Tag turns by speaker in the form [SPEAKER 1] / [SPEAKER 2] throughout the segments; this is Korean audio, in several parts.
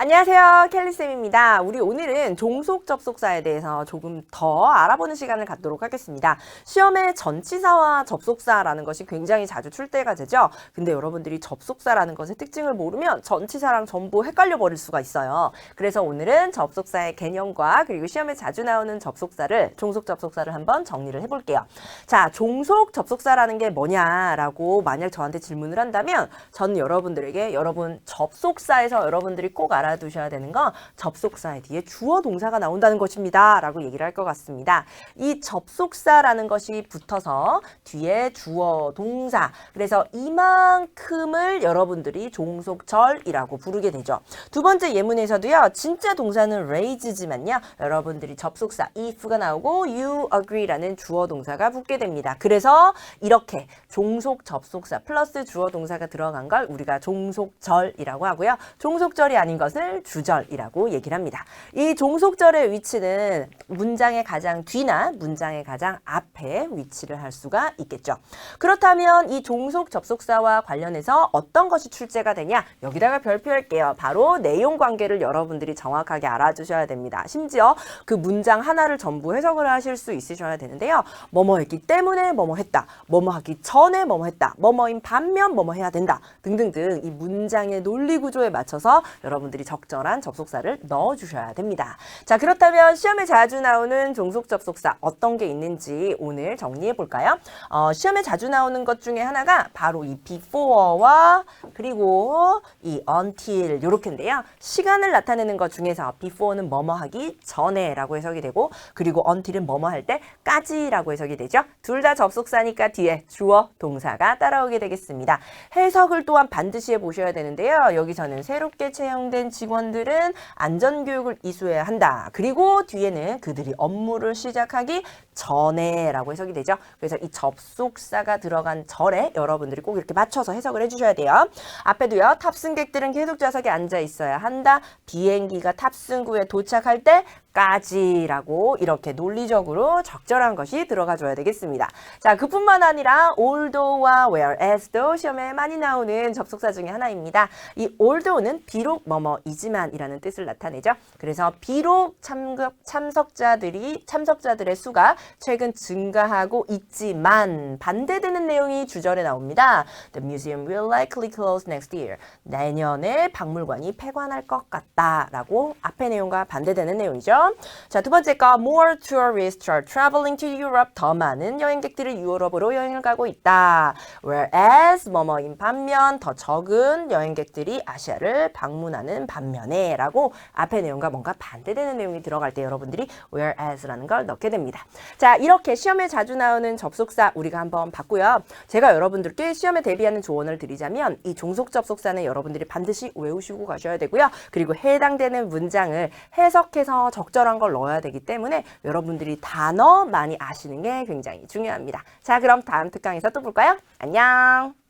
[SPEAKER 1] 안녕하세요. 켈리쌤입니다. 우리 오늘은 종속 접속사에 대해서 조금 더 알아보는 시간을 갖도록 하겠습니다. 시험에 전치사와 접속사라는 것이 굉장히 자주 출제가 되죠. 근데 여러분들이 접속사라는 것의 특징을 모르면 전치사랑 전부 헷갈려 버릴 수가 있어요. 그래서 오늘은 접속사의 개념과 그리고 시험에 자주 나오는 접속사를 종속 접속사를 한번 정리를 해볼게요. 자, 종속 접속사라는 게 뭐냐라고 만약 저한테 질문을 한다면 전 여러분들에게 여러분 접속사에서 여러분들이 꼭 알아 두셔야 되는 건 접속사의 뒤에 주어 동사가 나온다는 것입니다. 라고 얘기를 할 것 같습니다. 이 접속사라는 것이 붙어서 뒤에 주어 동사 그래서 이만큼을 여러분들이 종속절이라고 부르게 되죠. 두 번째 예문에서도요. 진짜 동사는 raise지만요. 여러분들이 접속사 if가 나오고 you agree라는 주어 동사가 붙게 됩니다. 그래서 이렇게 종속 접속사 플러스 주어 동사가 들어간 걸 우리가 종속절이라고 하고요. 종속절이 아닌 것을 주절이라고 얘기를 합니다. 이 종속절의 위치는 문장의 가장 뒤나 문장의 가장 앞에 위치를 할 수가 있겠죠. 그렇다면 이 종속 접속사와 관련해서 어떤 것이 출제가 되냐? 여기다가 별표할게요. 바로 내용 관계를 여러분들이 정확하게 알아주셔야 됩니다. 심지어 그 문장 하나를 전부 해석을 하실 수 있으셔야 되는데요. 뭐뭐 했기 때문에 뭐뭐 했다. 뭐뭐 하기 전에 뭐뭐 했다. 뭐뭐인 반면 뭐뭐 해야 된다. 등등등 이 문장의 논리 구조에 맞춰서 여러분들이 적절한 접속사를 넣어 주셔야 됩니다. 자, 그렇다면 시험에 자주 나오는 종속 접속사 어떤 게 있는지 오늘 정리해 볼까요? 어, 시험에 자주 나오는 것 중에 하나가 바로 이 before와 그리고 이 until 요렇게인데요. 시간을 나타내는 것 중에서 before는 뭐뭐 하기 전에라고 해석이 되고 그리고 until은 뭐뭐 할 때까지라고 해석이 되죠. 둘 다 접속사니까 뒤에 주어 동사가 따라오게 되겠습니다. 해석을 또한 반드시 해 보셔야 되는데요. 여기서는 새롭게 채용된 직원들은 안전교육을 이수해야 한다. 그리고 뒤에는 그들이 업무를 시작하기 전에라고 해석이 되죠. 그래서 이 접속사가 들어간 절에 여러분들이 꼭 이렇게 맞춰서 해석을 해주셔야 돼요. 앞에도요. 탑승객들은 계속 좌석에 앉아 있어야 한다. 비행기가 탑승 구에 도착할 때 까지라고 이렇게 논리적으로 적절한 것이 들어가 줘야 되겠습니다. 자, 그뿐만 아니라 although와 whereas도 시험에 많이 나오는 접속사 중에 하나입니다. 이 although는 비록 뭐뭐이지만이라는 뜻을 나타내죠. 그래서 비록 참석, 참석자들이 참석자들의 수가 최근 증가하고 있지만 반대되는 내용이 주절에 나옵니다. The museum will likely close next year. 내년에 박물관이 폐관할 것 같다라고 앞의 내용과 반대되는 내용이죠. 자, 두 번째 거 more tourists are traveling to Europe. 더 많은 여행객들이 유럽으로 여행을 가고 있다. whereas 뭐뭐인 반면 더 적은 여행객들이 아시아를 방문하는 반면에 라고 앞의 내용과 뭔가 반대되는 내용이 들어갈 때 여러분들이 whereas라는 걸 넣게 됩니다. 자, 이렇게 시험에 자주 나오는 접속사 우리가 한번 봤고요. 제가 여러분들께 시험에 대비하는 조언을 드리자면 이 종속 접속사는 여러분들이 반드시 외우시고 가셔야 되고요. 그리고 해당되는 문장을 해석해서 적절 한 걸 넣어야 되기 때문에 여러분들이 단어 많이 아시는 게 굉장히 중요합니다. 자, 그럼 다음 특강에서 또 볼까요? 안녕!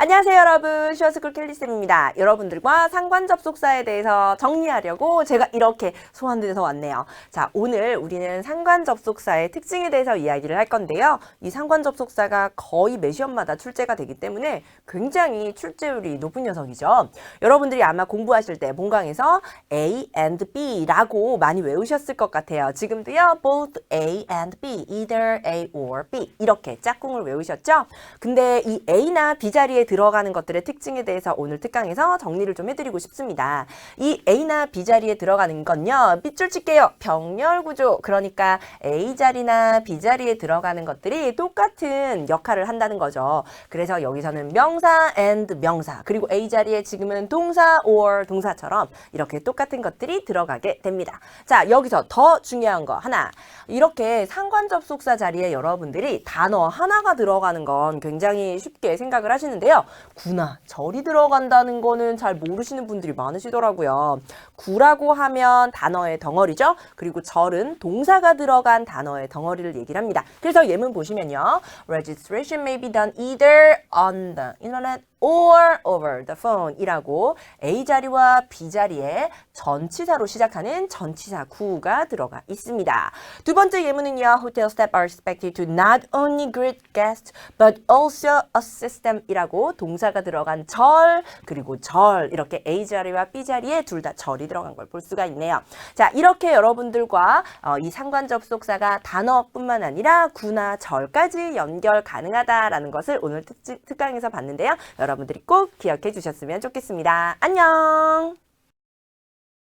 [SPEAKER 1] 안녕하세요 여러분. 슈어스쿨 켈리쌤입니다. 여러분들과 상관 접속사에 대해서 정리하려고 제가 이렇게 소환돼서 왔네요. 자 오늘 우리는 상관 접속사의 특징에 대해서 이야기를 할 건데요. 이 상관 접속사가 거의 매 시험마다 출제가 되기 때문에 굉장히 출제율이 높은 녀석이죠. 여러분들이 아마 공부하실 때 본강에서 A and B 라고 많이 외우셨을 것 같아요. 지금도요 both A and B either A or B. 이렇게 짝꿍을 외우셨죠? 근데 이 A나 B 자리 에 들어가는 것들의 특징에 대해서 오늘 특강에서 정리를 좀 해드리고 싶습니다. 이 A나 B 자리에 들어가는 건요. 밑줄 칠게요. 병렬 구조. 그러니까 A 자리나 B 자리에 들어가는 것들이 똑같은 역할을 한다는 거죠. 그래서 여기서는 명사 and 명사 그리고 A 자리에 지금은 동사 or 동사처럼 이렇게 똑같은 것들이 들어가게 됩니다. 자 여기서 더 중요한 거 하나 이렇게 상관 접속사 자리에 여러분들이 단어 하나가 들어가는 건 굉장히 쉽게 생각을 하시는데 요. 구나 절이 들어간다는 거는 잘 모르시는 분들이 많으시더라고요. 구라고 하면 단어의 덩어리죠. 그리고 절은 동사가 들어간 단어의 덩어리를 얘기를 합니다. 그래서 예문 보시면요. Registration may be done either on the internet or over the phone 이라고 A 자리와 B 자리에 전치사로 시작하는 전치사 구가 들어가 있습니다. 두 번째 예문은요. Hotel staff are expected to not only greet guests but also assist them 이라고 동사가 들어간 절 그리고 절 이렇게 A 자리와 B 자리에 둘 다 절이 들어간 걸 볼 수가 있네요. 자 이렇게 여러분들과 어, 이 상관 접속사가 단어뿐만 아니라 구나 절까지 연결 가능하다라는 것을 오늘 특, 특강에서 봤는데요. 여러분들이 꼭 기억해 주셨으면 좋겠습니다. 안녕.